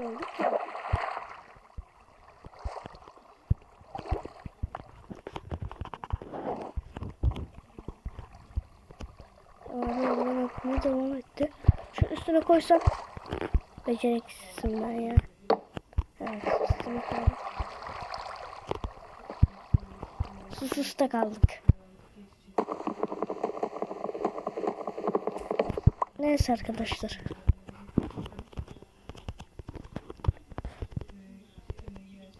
Abi elime bakmaya devam etti. Şu üstüne koysam beceriksizim ben ya. Evet üstüne koydum. Da kaldık. Neyse arkadaşlar.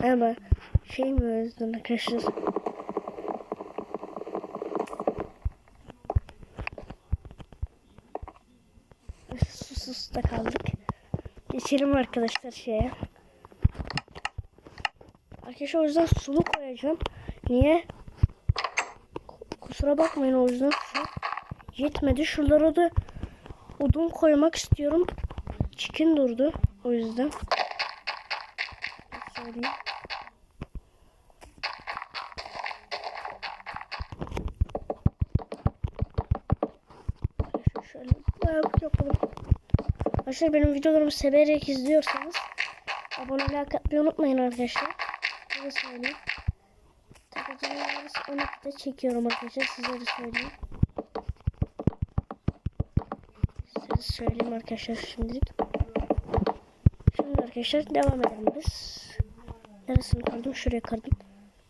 Ama şey mi özledin arkadaşlar? Susuz da kaldık. Geçelim arkadaşlar şeye. Arkadaşlar o yüzden sulu koyacağım. Niye? Kusura bakmayın o yüzden su yetmedi. Şuralara da odun koymak istiyorum. Çikin durdu. O yüzden. Söyleyeyim. Şöyle bayağı yapalım. Arkadaşlar benim videolarımı severek izliyorsanız abone like atmayı unutmayın arkadaşlar. Size söyleyeyim. Takıcıları 12'de çekiyorum arkadaşlar size de söyleyeyim. Size söyleyeyim arkadaşlar şimdilik. Şimdi arkadaşlar devam edelim biz. Neresini kırdım? Şuraya kırdım.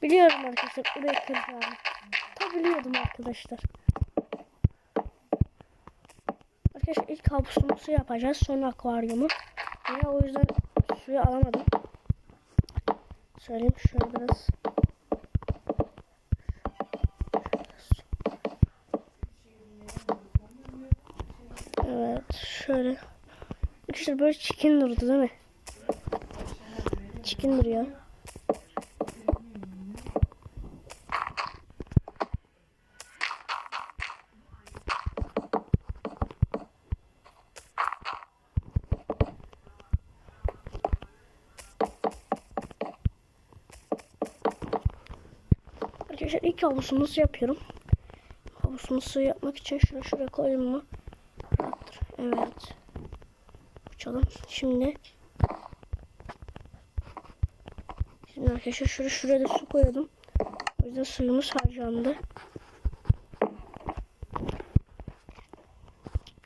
Biliyorum arkadaşlar buraya kıracağım. Tabi biliyordum arkadaşlar. Arkadaşlar ilk havuzumuzu yapacağız. Sonra akvaryumu. Ya o yüzden suyu alamadım. Söyleyeyim şöyle biraz. Evet şöyle. Arkadaşlar böyle çikin durdu değil mi? Çikin duruyor. Arkadaşlar ilk havuzumuzu yapıyorum. Havuzumuzu yapmak için şunu şuraya koyayım mı? Evet. Uçalım. Şimdi Şimdi arkadaşlar şuraya şuraya da su koyalım. O yüzden suyumuz harcandı.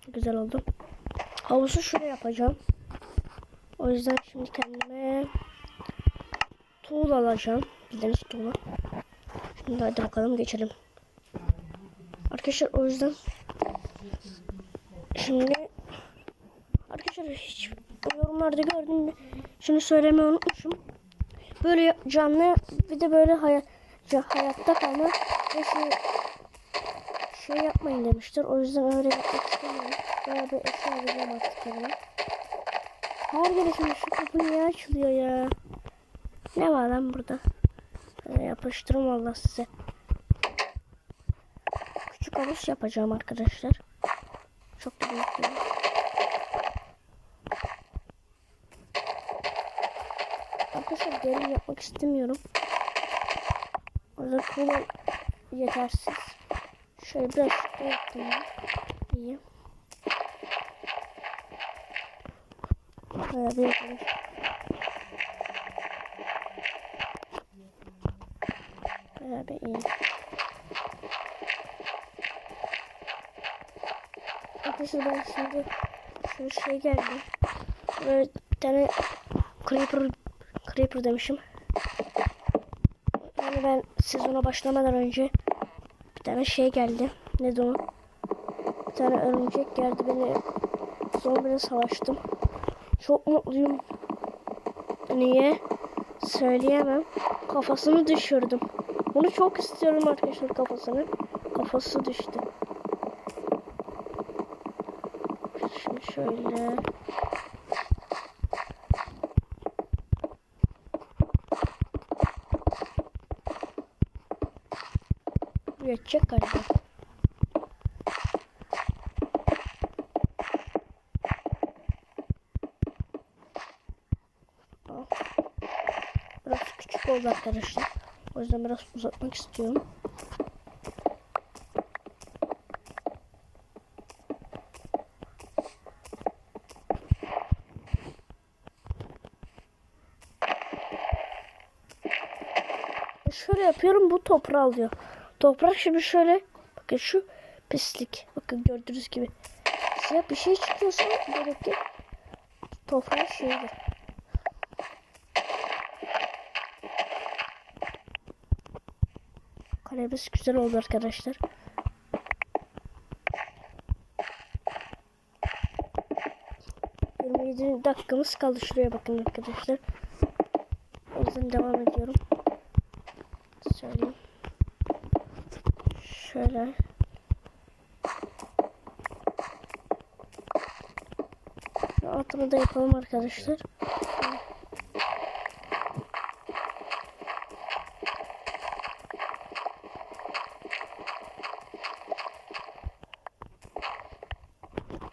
Güzel oldu. Havuzu şuraya yapacağım. O yüzden şimdi kendime tuğla alacağım. Bildiğiniz tuğla. Şimdi hadi bakalım geçelim. Arkadaşlar o yüzden şimdi arkadaşlar hiç yorumlarda gördüm şunu söylemeyi unutmuşum. Böyle canlı bir de böyle hayat, hayatta kalma ve şey, şey yapmayın demiştir. O yüzden öyle yapmak istemiyorum. Böyle bir eşya alacağım artık kendime. Her gelişimde şu kapı niye açılıyor ya? Ne var lan burada? Böyle yapıştırım valla size. Küçük havuz yapacağım arkadaşlar. Çok da büyük değil. Arkadaşlar derin yapmak istemiyorum. Orada kola yetersiz. Şöyle biraz şurada yaptım. İyi. Bayağı bir. Bayağı bir. Arkadaşlar ben şimdi şu şey geldi. Böyle bir tane creeper creeper demişim. Yani ben sezona başlamadan önce bir tane şey geldi. Ne de o? Bir tane örümcek geldi beni zombiyle savaştım. Çok mutluyum. Niye? Söyleyemem. Kafasını düşürdüm. Bunu çok istiyorum arkadaşlar kafasını. Kafası düştü. Şimdi şöyle. Bu yetecek galiba. Al. Biraz küçük oldu arkadaşlar. O yüzden biraz uzatmak istiyorum. Şöyle yapıyorum bu toprağı alıyor. Toprak şimdi şöyle bakın şu pislik. Bakın gördüğünüz gibi. Siyah bir şey çıkıyorsa demek ki toprağı şeydir. Kalemiz güzel oldu arkadaşlar. Dakikamız kaldı. Şuraya bakın arkadaşlar. O yüzden devam ediyorum. Söyleyeyim. Şöyle. Şu altını da yapalım arkadaşlar.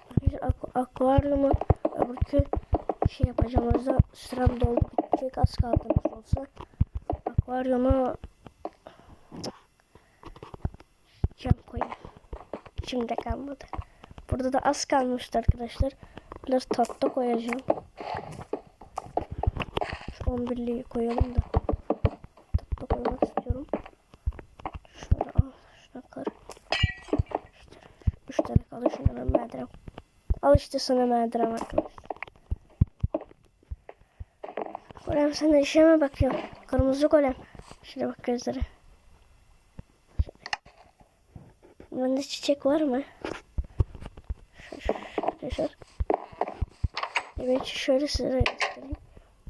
Arkadaşlar ak- akvaryumu öbürkü şey yapacağım o yüzden sürem doldu bitecek az kaldı nasıl olsa. Akvaryuma cam koyayım. Şimdi kalmadı. Burada da az kalmıştı arkadaşlar. Biraz tatlı koyacağım. Şu 11'liği koyalım da. Tatlı koymak istiyorum. Şöyle al. Şuna. İşte, üç tane kaldı. Şunlara merdiven. Al işte sana merdiven arkadaşlar. Golem de işe mi bakıyorsun? Kırmızı golem. Şöyle bak gözleri. Bende çiçek var mı? Arkadaşlar. Evet şöyle size göstereyim.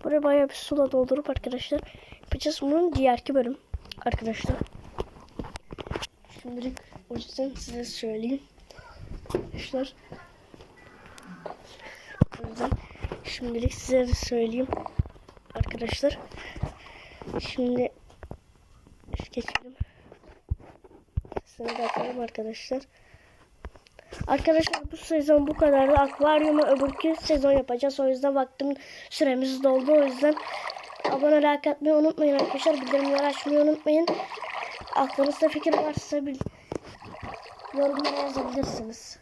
Buraya bayağı bir sula doldurup arkadaşlar yapacağız bunun diğerki bölüm arkadaşlar. Şimdilik o yüzden size söyleyeyim. Arkadaşlar. Şimdilik size de söyleyeyim arkadaşlar. Şimdi geçelim. Sesini de açalım arkadaşlar. Arkadaşlar bu sezon bu kadardı. Akvaryumu öbürkü sezon yapacağız. O yüzden vaktim süremiz doldu. O yüzden abone like atmayı unutmayın arkadaşlar. Bildirimleri açmayı unutmayın. Aklınızda fikir varsa bil yorumlara yazabilirsiniz.